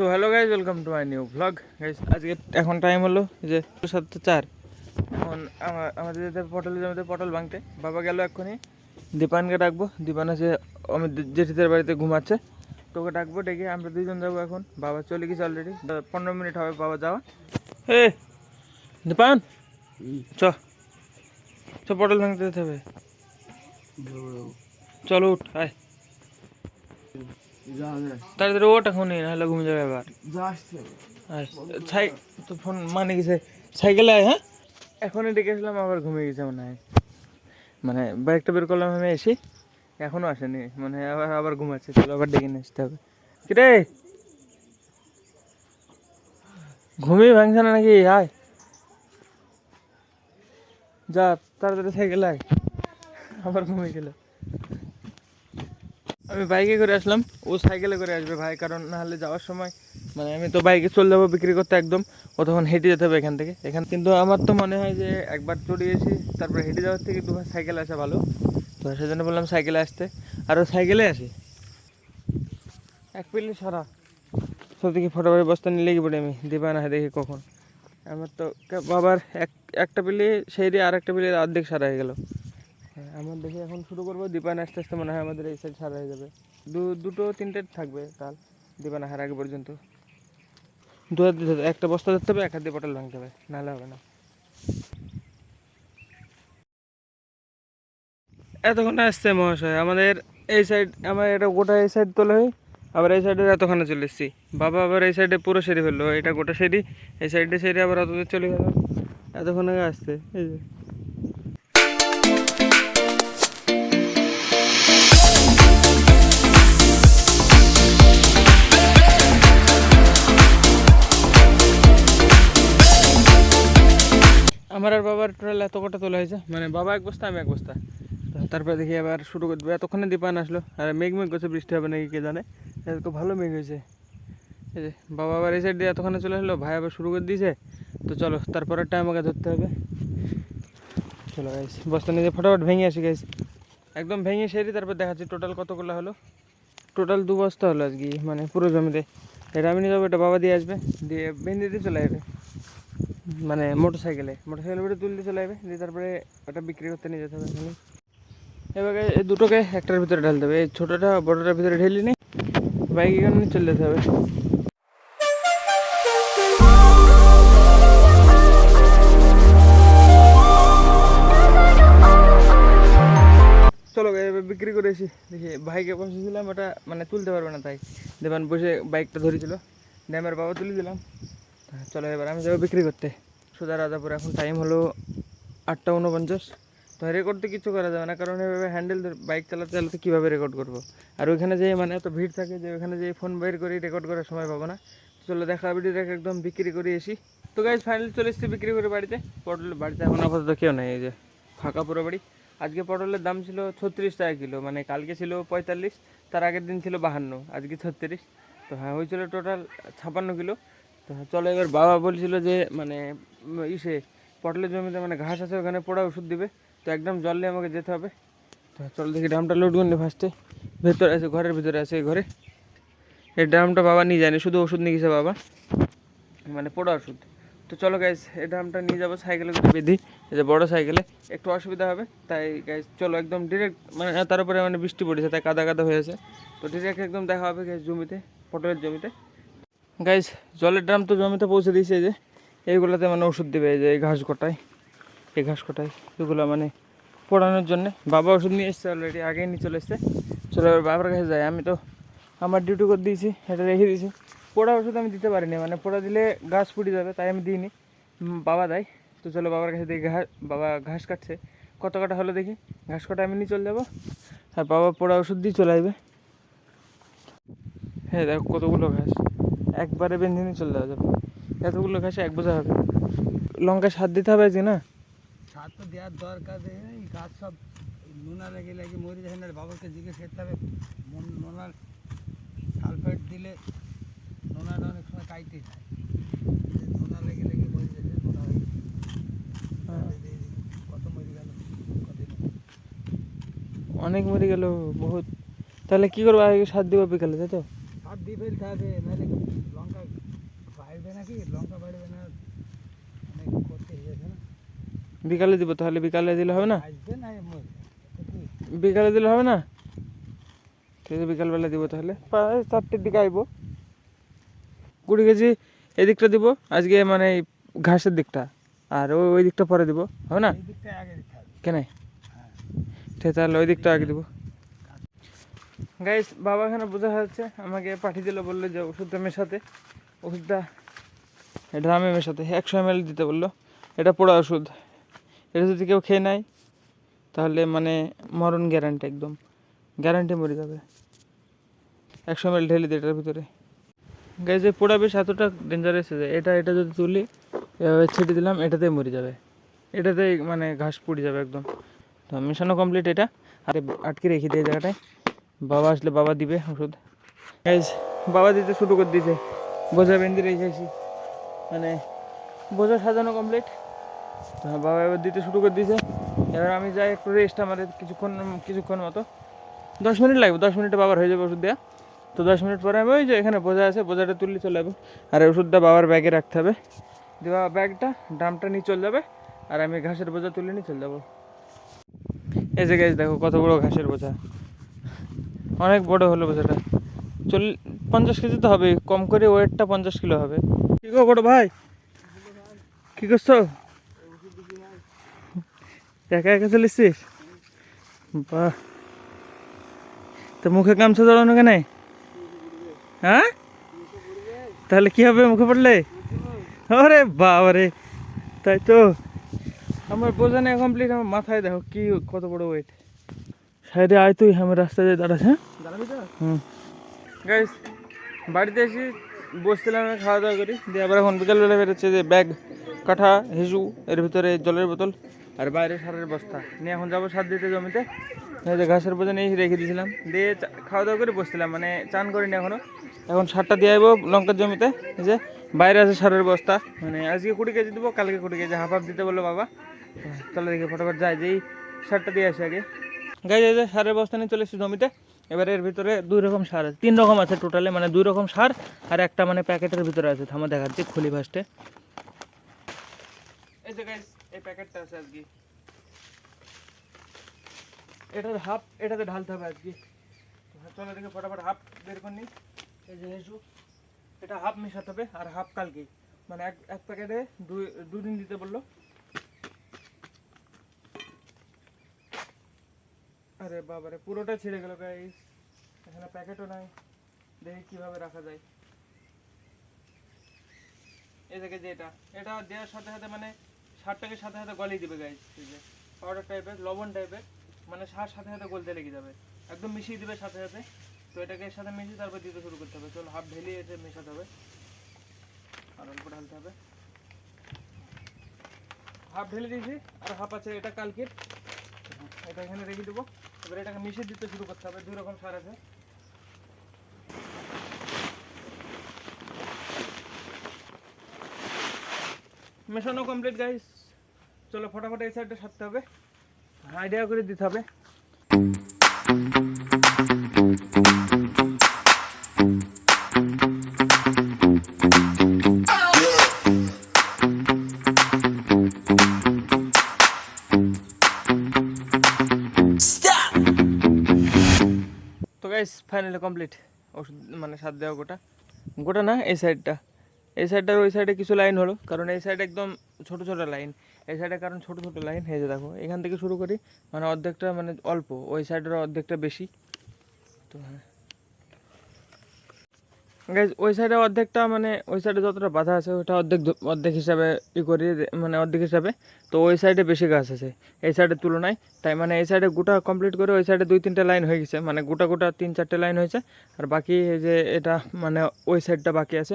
So hello guys welcome to my new vlog guys আজকে এখন time হলো যে সাতটা চার। এখন আমা- আমাদের যেতে পটল জমিতে পটল ভাঙতে বাবা গেল এক্ষুনি। দীপানকে ডাকবো। দীপান আছে অমিত জেঠিদের বাড়িতে ঘুমাচ্ছে। তোকে ডাকবো ডেকে আমরা দুজন যাব এখন। বাবা চলে গেছে অলরেডি পনেরো মিনিট হবে বাবা যাওয়া। হে দীপান! চ। চ পটল ভাঙতে যেতে হবে। চলো উঠ আয়। তাড়াতাড়ি ওঠ এখনই নাহলে ঘুমিয়ে যাবে আয়, সাই তো ফোন মানে গেছে সাইকেলে হ্যাঁ? এখনই ডেকেছিলাম আবার ঘুমিয়ে গেছে মনে হয়। মানে বাইকটা বের করলাম আমি এসে এখনও আসেনি মানে আবার আবার ঘুমাচ্ছে চলো আবার ডেকে নিয়ে আসতে হবে। কিরে? ঘুমিয়ে ভাঙছে না নাকি? আয়। যা তাড়াতাড়ি সাইকেলে আয়। আবার ঘুমিয়ে গেল। আমি বাইকে করে আসলাম। ও সাইকেলে করে আসবে ভাই, কারণ না হলে যাওয়ার সময় মানে আমি তো বাইকে চলে যাব বিক্রি করতে একদম, ও তখন হেঁটে যেতে হবে এখান থেকে। এখান কিন্তু আমার তো মনে হয় যে একবার চড়িয়েছি তারপরে হেঁটে যাওয়ার থেকে দুবার সাইকেলে আসা ভালো। তো সেজন্য বললাম সাইকেলে আসতে। আর ও সাইকেলে আসে। এক পিলি সারা। সব থেকে ফটোফট বস্তা নিয়ে লেগে পড়ি আমি, দিবা না দেখি কখন। আমার তো বাবার এক একটা পিলি সেই দিয়ে আর একটা পিলির অর্ধেক সারা হয়ে গেল। হ্যাঁ, আমার দেখে এখন শুরু করব। দীপান আস্তে আস্তে মনে হয় আমাদের এই সাইড সারা হয়ে যাবে। দু দুটো তিনটে থাকবে কাল। দীপান আসার আগে পর্যন্ত। দু হাত একটা বস্তা ধরতে হবে এক হাত দিয়ে পটল ভাঙতে হবে। নাহলে হবে না। এতক্ষণ আসছে মহাশয় আমাদের এই সাইড আমার এটা গোটা এই সাইড তোলা হয় আবার এই সাইডে এতক্ষণে চলে এসেছি। বাবা আবার এই সাইডে পুরো সেরে ফেলল এটা গোটা সেরি এই সাইডে সেরে আবার অত দূর চলে গেল। এতক্ষণ আগে আসছে এই যে। আমার আর বাবার টোটাল এত কটা তোলা হয়েছে। মানে বাবা এক বস্তা, আমি এক বস্তা। তারপরে দেখি আবার শুরু করে দেবো এতক্ষণে দীপান আসলো। আর মেঘ মেঘ করছে, বৃষ্টি হবে নাকি কে জানে। এত ভালো মেঘ হয়েছে। এই যে বাবা আবার এই সাইড দিয়ে এতক্ষণে চলে আসলো। ভাই আবার শুরু করে দিয়েছে। তো চলো তারপরেরটা আমাকে ধরতে হবে। চলো গাইস বস্তা নিয়ে ফটাফট ভেঙে আসি গাইস একদম ভেঙে সেরি তারপর দেখাচ্ছি টোটাল কতগুলো হলো। টোটাল দু বস্তা হলো আজকে মানে পুরো জমিতে। এটা আমি নিয়ে যাব, এটা বাবা দিয়ে আসবে। দিয়ে বেঁধে দিয়ে চলে যাবে। মানে মোটর সাইকেলে মোটর সাইকেল করে তুলতে চলে যাবে, দিয়ে তারপরে ওটা বিক্রি করতে নিয়ে যেতে হবে এখানে। এবারে এই দুটোকে একটার ভিতরে ঢালতে হবে, এই ছোটোটা বড়টার ভিতরে ঢেলে নিই বাইক এখানে চলে যেতে হবে। চলো এবার বিক্রি করে এসি দেখি বাইকে বসেছিলাম, ওটা মানে তুলতে পারবে না তাই। দেবান বসে বাইকটা ধরেছিল ড্যামের বাবা তুলে দিলাম। চলো এবার আমি যাব বিক্রি করতে। সোজা রাজাপুর, এখন টাইম হলো আটটা উনপঞ্চাশ। তো রেকর্ড তো কিছু করা যাবে না, কারণ এভাবে হ্যান্ডেল বাইক চালাতে চালাতে কীভাবে রেকর্ড করব? আর ওইখানে যে মানে এত ভিড় থাকে যে ওখানে যে ফোন বের করে রেকর্ড করার সময় পাবো না। চলো দেখা ভিডিও দেখে একদম বিক্রি করে এসি তো গাইজ ফাইনালি চলে এসেছি বিক্রি করে বাড়িতে। পটল বাড়িতে এখন আপাতত কেউ নেই, এই যে ফাঁকা পুরো বাড়ি। আজকে পটলের দাম ছিল ছত্রিশ টাকা কিলো মানে কালকে ছিল পঁয়তাল্লিশ, তার আগের দিন ছিল বাহান্ন, আজকে ছত্রিশ। তো হ্যাঁ হয়েছিল টোটাল ছাপান্ন কিলো। চলো এবার বাবা বলছিল যে মানে ইসে, পটলের জমিতে মানে ঘাস আছে, ওখানে পোড়া ওষুধ দিবে। তো একদম জল নিয়ে আমাকে যেতে হবে। তো চলো দেখি ড্রামটা লোড করলে ফার্স্টে ভেতরে আছে, ঘরের ভেতরে আছে এই ঘরে। এই ড্রামটা বাবা নিয়ে যায়নি, শুধু ওষুধ নিয়ে গেছে বাবা। মানে পোড়া ওষুধ। তো চলো গাইজ এই ড্রামটা নিয়ে যাব সাইকেলে করে বেঁধি। এই যে বড়ো সাইকেলে, একটু অসুবিধা হবে। তাই গাইজ চলো একদম ডিরেক্ট মানে তার উপরে মানে বৃষ্টি পড়েছে, তাই কাদা কাদা হয়েছে তো ডিরেক্ট একদম দেখা হবে গাইজ জমিতে, পটলের জমিতে। গাইজ জলের ড্রাম তো জমিতে পৌঁছে দিয়েছে যে। এইগুলোতে মানে ওষুধ দেবে যে, এই ঘাস কটায় এই ঘাস কটায় এগুলো মানে পোড়ানোর জন্য। বাবা ওষুধ নিয়ে এসছে অলরেডি আগেই নিয়ে চলে এসছে। চলো বাবার কাছে যাই। আমি তো আমার ডিউটি করে দিয়েছি, এটা রেখে দিয়েছি। পোড়া ওষুধ আমি দিতে পারিনি মানে পোড়া দিলে ঘাস ফুটে যাবে, তাই আমি দিইনি। বাবা দেয়। তো চলো বাবার কাছে দেখি ঘাস বাবা ঘাস কাটছে। কত কাটা হলো দেখি। ঘাস কাটা আমি নিয়ে চলে যাব। আর বাবা পোড়া ওষুধ দিয়ে চলে আসবে। হ্যাঁ দেখো কতগুলো ঘাস। একবারে বেঁধে নিয়ে চলে যাওয়া যাবে। এতগুলো ঘাস এক বোঝা হবে। লঙ্কা সার দিতে হবে যে না? সার তো দেওয়ার দরকার নেই গাছ সব নোনা লেগে লেগে মরে যায় না বাবাকে জিজ্ঞেস করতে হবে। নোনার সালফেট দিলে নোনাটা অনেক সময় কাইতে যায়। নোনা লেগে লেগে মরে নোনা কত মরে গেল? অনেক মরে গেল বহুত। তাহলে কি করব? আগে সার দিব বিকালে তাই তো? সার দিয়ে ফেলতে হবে নাহলে নাকি? লঙ্কা বাড়বে না করতে হয়েছে না? বিকালে দিব তাহলে বিকালে দিলে হবে না? বিকালে দিলে হবে না? ঠিক আছে বিকালবেলা দিব তাহলে। চারটের দিকে আইবো। কুড়ি কেজি এদিকটা দিব আজকে মানে ঘাসের দিকটা। আর ওই ওই দিকটা পরে দিব হবে না? কেন? হ্যাঁ। ঠিক তাহলে ওই দিকটা আগে দিব। গাইস বাবা এখানে বোঝা যাচ্ছে আমাকে পাঠিয়ে দিল বলল যে ওষুধটা মেশাতে। ওষুধটা ড্রামে সাথে। একশো এম দিতে বলল। এটা পোড়া ওষুধ। এটা যদি কেউ খেয়ে নেয়, তাহলে মানে মরণ গ্যারান্টি একদম। গ্যারান্টি মরে যাবে। একশো এম ঢেলে দিই এটার ভিতরে। গাইজ যে পোড়া বেশ এতটা ডেঞ্জারাস হয়ে যায়। এটা এটা যদি তুলি, এভাবে ছেটে দিলাম, এটাতেই মরে যাবে। এটাতেই মানে ঘাস পুড়ে যাবে একদম। তো মেশানো কমপ্লিট এটা। আর আটকে রেখে দিয়ে জায়গাটায়। বাবা আসলে বাবা দিবে ওষুধ। বাবা দিতে শুরু করে দিয়েছে। বোঝা বেঁধে রেখেছি মানে বোঝা সাজানো কমপ্লিট তো বাবা এবার দিতে শুরু করে দিয়েছে। এবার আমি যাই একটু রেস্ট আমার কিছুক্ষণ কিছুক্ষণ মতো। দশ মিনিট লাগবে, দশ মিনিটে বাবার হয়ে যাবে ওষুধ দেওয়া তো দশ মিনিট পরে আমি ওই যে এখানে বোঝা আছে, বোঝাটা তুললে চলে যাবে। আর ওষুধটা বাবার ব্যাগে রাখতে হবে। দেওয়া ব্যাগটা ড্রামটা নিয়ে চলে যাবে। আর আমি ঘাসের বোঝা তুলে নিয়ে চলে যাব। এই যে গাছ দেখো কত বড় ঘাসের বোঝা। অনেক বড় হলো বোঝাটা। চল পঞ্চাশ কেজি তো হবে কম করে ওয়েটটা পঞ্চাশ কিলো হবে। কি গো বড় ভাই? কি করছ? একা একা চলেছিস? বাহ। তো মুখে গামছা জড়ানো কেন? হ্যাঁ? তাহলে কি হবে মুখে পড়লে? আরে বাবারে। তাই তো। আমার বোঝা নেই কমপ্লিট আমার মাথায়। দেখো কি কত বড় ওয়েট সাইডে আয় তুই আমার রাস্তায় দাঁড়াস হ্যাঁ? হুম। গাইস বাড়িতে এসে বসছিলাম খাওয়া দাওয়া করি। দিয়ে আবার এখন বিকালবেলা বেরোচ্ছে যে ব্যাগ কাঠা হিসু, এর ভিতরে জলের বোতল আর বাইরে সারের বস্তা। নিয়ে এখন যাব সার দিতে জমিতে। যে ঘাসের বোঝা নিয়ে রেখে দিয়েছিলাম। দিয়ে খাওয়া দাওয়া করে বসছিলাম মানে চান করিনি এখনও এখন সারটা দিয়ে আইবো লঙ্কার জমিতে যে বাইরে আছে সারের বস্তা। মানে আজকে কুড়ি কেজি দেবো, কালকে কুড়ি কেজি। হাফ হাফ দিতে বলল বাবা। তাহলে দেখি, ফটাফট যাই, যেই সারটা দিয়ে আসি আগে। গাই যে সারের বস্তা নিয়ে চলে এসেছি জমিতে। এবার এর ভিতরে দুই রকম সার আছে। তিন রকম আছে টোটালে মানে দুই রকম সার আর একটা মানে প্যাকেটের ভিতরে আছে। থামা দেখাচ্ছি খুলি ফার্স্টে এই যে গাইস এই প্যাকেটটা আছে আজকে। এটার হাফ এটাতে ঢালতে হবে আজকে। চলো দেখে ফটাফট হাফ বের করে নিই। এই যে হেসু এটা হাফ মেশাতে হবে আর হাফ কালকে মানে এক এক প্যাকেটে দুই দুদিন দিতে বলল। আরে বাবারে পুরোটা ছিঁড়ে গেল গাইস এখানে প্যাকেটও নাই। দেখি কীভাবে রাখা যায়। এই দেখে যে এটা এটা দেওয়ার সাথে সাথে মানে সারটাকে সাথে সাথে গলিয়ে দিবে গাইস এই যে পাউডার টাইপের লবণ টাইপের মানে সার সাথে সাথে গলতে লেগে যাবে। একদম মিশিয়ে দিবে সাথে সাথে। তো এটাকে এর সাথে মিশিয়ে তারপর দিতে শুরু করতে হবে। চলো হাফ ঢেলে এতে মেশাতে হবে। আর অল্প ঢালতে হবে। হাফ ঢেলে দিয়েছি। আর হাফ আছে, এটা কালকের। এটা এখানে রেখে দেবো। এটাকে মিশিয়ে দিতে শুরু করতে হবে, দুই রকম সার আছে। মেশানো কমপ্লিট গাইস চলো ফটাফট এই সাইডটা সারতে হবে। আইডিয়া করে দিতে হবে। ফাইনালি কমপ্লিট ওষুধ মানে সার দেওয়া গোটা। গোটা না, এই সাইডটা এই সাইডটার ওই সাইডে কিছু লাইন হলো, কারণ এই সাইডে একদম ছোটো ছোটো লাইন এই সাইডে কারণ ছোটো ছোটো লাইন হয়ে দেখো, এখান থেকে শুরু করি মানে অর্ধেকটা মানে অল্প, ওই সাইডের অর্ধেকটা বেশি। তো হ্যাঁ। গাইজ ওই সাইডে অর্ধেকটা মানে ওই সাইডে যতটা বাধা আছে ওটা অর্ধেক অর্ধেক হিসাবে ই করি মানে অর্ধেক হিসাবে। তো ওই সাইডে বেশি গাছ আছে। এই সাইডের তুলনায়। তাই মানে এই সাইডে গোটা কমপ্লিট করে ওই সাইডে দুই, তিনটে লাইন হয়ে গেছে। মানে গোটা গোটা তিন, চারটে লাইন হয়েছে। আর বাকি যে এটা মানে ওই সাইডটা বাকি আছে।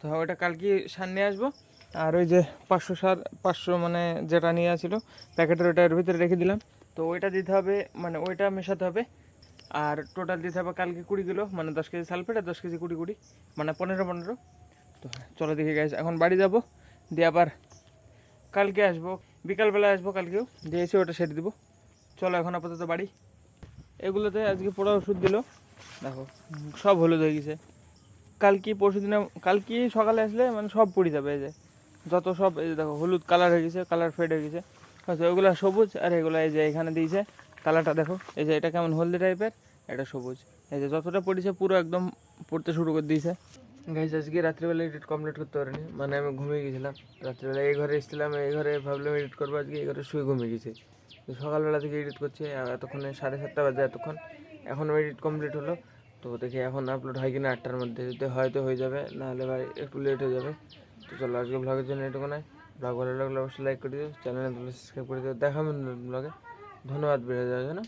তো ওটা কালকে সার নিয়ে আসব। আর ওই যে পাঁচশো সার, পাঁচশো মানে যেটা নিয়ে আসছিল প্যাকেটের ওটা এর ভিতরে রেখে দিলাম। তো ওইটা দিতে হবে মানে ওইটা মেশাতে হবে। আর টোটাল দিতে হবে কালকে কুড়ি কিলো মানে দশ কেজি সালফেট আর দশ কেজি কুড়ি কুড়ি মানে পনেরো পনেরো। তো চলো দেখি গাইজ এখন বাড়ি যাব, দিয়ে আবার কালকে আসব, বিকালবেলা আসব কালকেও, দিয়ে এসে ওটা সেরে দেবো। চলো এখন আপাতত বাড়ি। এগুলোতে আজকে পোড়া ওষুধ দিল, দেখো, সব হলুদ হয়ে গেছে। কালকে পরশু দিনে, কালকে সকালে আসলে মানে সব পড়ে যাবে, এই যে। যত সব, এই যে দেখো, হলুদ কালার হয়ে গেছে কালার ফেড হয়ে গেছে। হয়তো ওগুলো সবুজ আর এগুলো এই যে এখানে দিয়েছে। কালারটা দেখো। এই যে এটা কেমন হলদি টাইপের এটা সবুজ। এই যে যতটা পড়েছে পুরো একদম পড়তে শুরু করে দিয়েছে। গাইজ আজকে রাত্রিবেলা এডিট কমপ্লিট করতে পারিনি মানে আমি ঘুমিয়ে গেছিলাম। রাত্রিবেলা এই ঘরে এসেছিলাম, এই ঘরে ভাবলাম এডিট করব, আজকে এই ঘরে শুয়ে ঘুমিয়ে গেছি। সকালবেলা থেকে এডিট করছি এতক্ষণে সাড়ে সাতটা বাজে এতক্ষণ। এখনও এডিট কমপ্লিট হলো। তো দেখি এখন আপলোড হয় কিনা আটটার মধ্যে, যদি হয়তো হয়ে যাবে, নাহলে ভাই একটু লেট হয়ে যাবে। তো চলো আজকে ব্লগের জন্য এটুকু নয় ব্লগ ভালো লাগলে অবশ্যই লাইক করে দিও চ্যানেলে সাবস্ক্রাইব করে দিও। দেখা ব্লগে ধন্যবাদ বেড়ে যাওয়ার জন্য